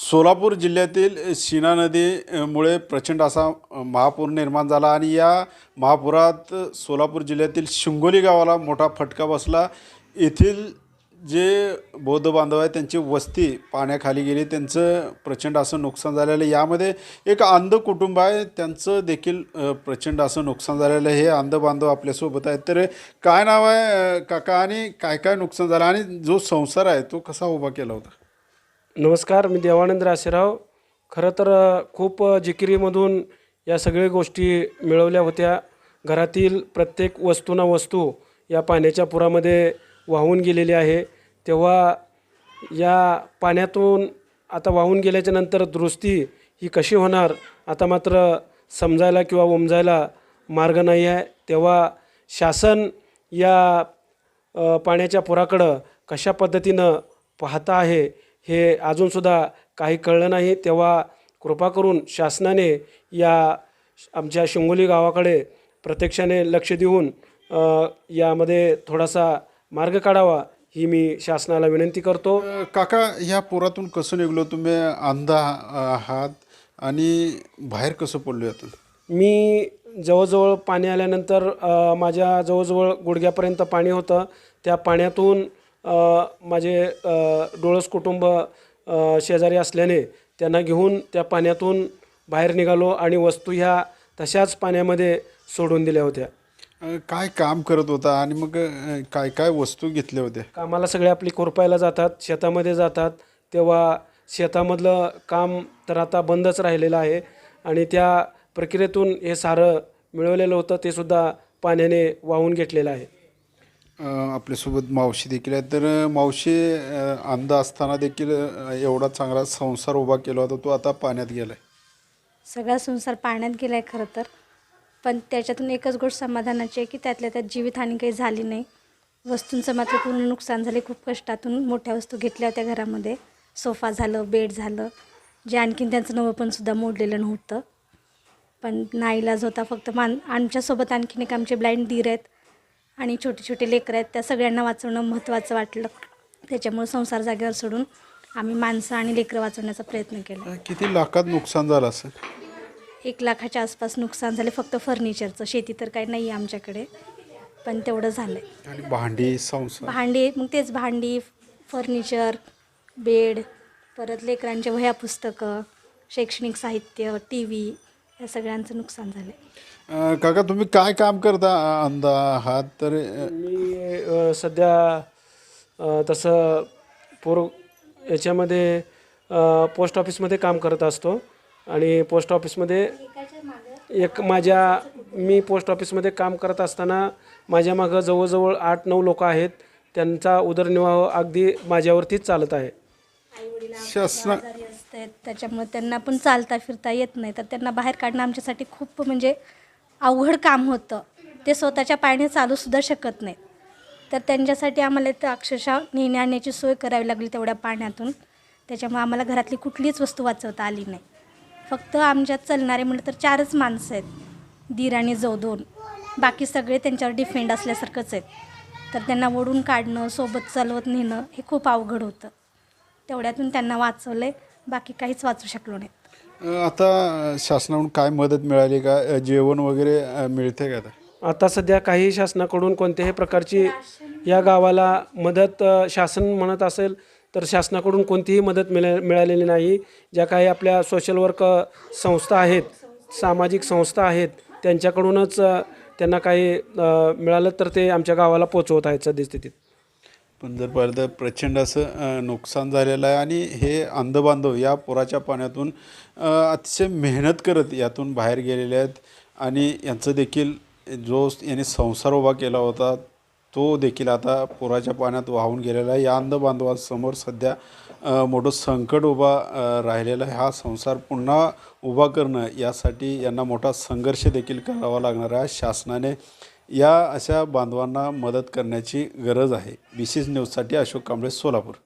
सोलापूर जिल्ह्यातील शिना नदीमुळे प्रचंड असा महापूर निर्माण झाला आणि या महापुरात सोलापूर जिल्ह्यातील शिंगोली गावाला मोठा फटका बसला. येथील जे बौद्ध बांधव आहे त्यांची वस्ती पाण्याखाली गेली. त्यांचं प्रचंड असं नुकसान झालेलं आहे. यामध्ये एक अंध कुटुंब आहे. त्यांचं देखील प्रचंड असं नुकसान झालेलं आहे. हे अंध बांधव आपल्यासोबत आहेत. तर काय नाव आहे काका? आणि काय काय नुकसान झालं? आणि जो संसार आहे तो कसा उभा केला होता? नमस्कार मी देवानंद रासेराव. खरं तर खूप जिकिरीमधून या सगळ्या गोष्टी मिळवल्या होत्या. घरातील प्रत्येक वस्तू ना वस्तू या पाण्याच्या पुरामध्ये वाहून गेलेली आहे. तेव्हा या पाण्यातून आता वाहून गेल्याच्यानंतर दुरुस्ती ही कशी होणार आता मात्र समजायला किंवा उमजायला मार्ग नाही आहे. तेव्हा शासन या पाण्याच्या पुराकडं कशा पद्धतीनं पाहता आहे हे अजूनसुद्धा काही कळलं नाही. तेव्हा कृपा करून शासनाने या आमच्या शिंगोली गावाकडे प्रत्यक्षाने लक्ष देऊन यामध्ये थोडासा मार्ग काढावा ही मी शासनाला विनंती करतो. काका ह्या पुरातून कसं निघलो? तुम्ही अंध आहात आणि बाहेर कसं पडलो यातून? मी जवळजवळ पाणी आल्यानंतर माझ्या जवळजवळ गुडघ्यापर्यंत पाणी होतं. त्या पाण्यातून माझे डोळस कुटुंब शेजारी असल्याने त्यांना घेऊन त्या पाण्यातून बाहेर निघालो आणि वस्तू ह्या तशाच पाण्यामध्ये सोडून दिल्या होत्या. काय काम करत होता आणि मग काय काय वस्तू घेतल्या होत्या? कामाला सगळे आपली कोरपायला जातात शेतामध्ये जातात. तेव्हा शेतामधलं काम तर आता बंदच राहिलेलं आहे आणि त्या प्रक्रियेतून हे सारं मिळवलेलं होतं ते सुद्धा पाण्याने वाहून घेतलेलं आहे. आपल्यासोबत मावशी देखील आहेत. तर मावशी अंध असताना देखील एवढा चांगला संसार उभा केला होता तो आता पाण्यात गेलाय. सगळा संसार पाण्यात गेला आहे खरं तर. पण त्याच्यातून एकच गोष्ट समाधानाची आहे की त्यातल्या त्यात जीवितहानी काही झाली नाही. वस्तूंचं मात्र पूर्ण नुकसान झाले खूप कष्टातून मोठ्या वस्तू घेतल्या होत्या घरामध्ये. सोफा झालं बेड झालं. जे आणखीन त्यांचं नवं पण सुद्धा मोडलेलं नव्हतं. पण नाईलाज होता फक्त मान आमच्यासोबत आणखीन एक आमचे ब्लाइंड दीर आहेत. आणि छोटे छोटे लेकरं आहेत त्या सगळ्यांना वाचवणं महत्त्वाचं वाटलं. त्याच्यामुळे संसार जागेवर सोडून आम्ही माणसं आणि लेकरं वाचवण्याचा प्रयत्न केला. किती लाखात नुकसान झालं असं एक लाखाच्या आसपास नुकसान झाले. फक्त फर्निचरचं. शेती तर काही नाही आहे आमच्याकडे पण तेवढं झालं आहे आणि भांडी संसार? भांडी मग तेच भांडी फर्निचर बेड परत लेकरांचे वह्या पुस्तकं शैक्षणिक साहित्य टी व्ही या सगळ्यांचं नुकसान झालं आहे काका तुम्ही काय काम करता अ, अंध आहात तर मी सध्या तसं पूर्व याच्यामध्ये पोस्ट ऑफिसमध्ये काम करत असतो. आणि पोस्ट ऑफिसमध्ये एक माझ्या मी पोस्ट ऑफिसमध्ये काम करत असताना माझ्या मागं जवळजवळ आठ नऊ लोक आहेत. त्यांचा उदरनिर्वाह अगदी माझ्यावरतीच चालत आहे. शासना तर त्याच्यामुळे त्यांना पण चालता फिरता येत नाही. तर त्यांना बाहेर काढणं आमच्यासाठी खूप म्हणजे अवघड काम होतं. ते स्वतःच्या पायाने चालूसुद्धा शकत नाहीत तर त्यांच्यासाठी आम्हाला तर अक्षरशः नेण्या आणण्याची सोय करावी लागली तेवढ्या पाण्यातून. त्याच्यामुळे आम्हाला घरातली कुठलीच वस्तू वाचवता आली नाही. फक्त आमच्यात चालणारे म्हटलं तर चारच माणसं आहेत. दीर आणि जो दोन. बाकी सगळे त्यांच्यावर डिफेंड असल्यासारखंच आहेत. तर त्यांना ओढून काढणं सोबत चालवत नेणं हे खूप अवघड होतं. तेवढ्यातून त्यांना वाचवलं आहे बाकी काहीच वाचू शकलो नाही आता शासनाकडून काय मदत मिळाली का? जेवण वगैरे अ, मिळते का आता? आता सध्या काही शासनाकडून कोणत्याही प्रकारची या गावाला मदत अ, शासन म्हणत असेल तर शासनाकडून कोणतीही मदत मिळा मिळालेली नाही. ज्या काही आपल्या सोशल वर्क संस्था आहेत सामाजिक संस्था आहेत त्यांच्याकडूनच अ, त्यांना काही अ, मिळालं तर ते आमच्या गावाला पोचवत आहेत सद्यस्थितीत. पण जर पाहिलं तर प्रचंड असं नुकसान झालेलं आहे आणि हे अंधबांधव या पुराच्या पाण्यातून अतिशय मेहनत करत यातून बाहेर गेलेले आहेत आणि यांचं देखील जो याने संसार उभा केला होता तो देखील आता पुराच्या पाण्यात वाहून गेलेला आहे. या अंधबांधवासमोर सध्या मोठं संकट उभा राहिलेला राहिलेलं आहे. हा संसार पुन्हा उभा करणं यासाठी यांना मोठा संघर्ष देखील करावा लागणार आहे. शासनाने या अशा बांधवांना मदत करण्याची गरज आहे. बी सी न्यूजसाठी अशोक कांबळे सोलापूर.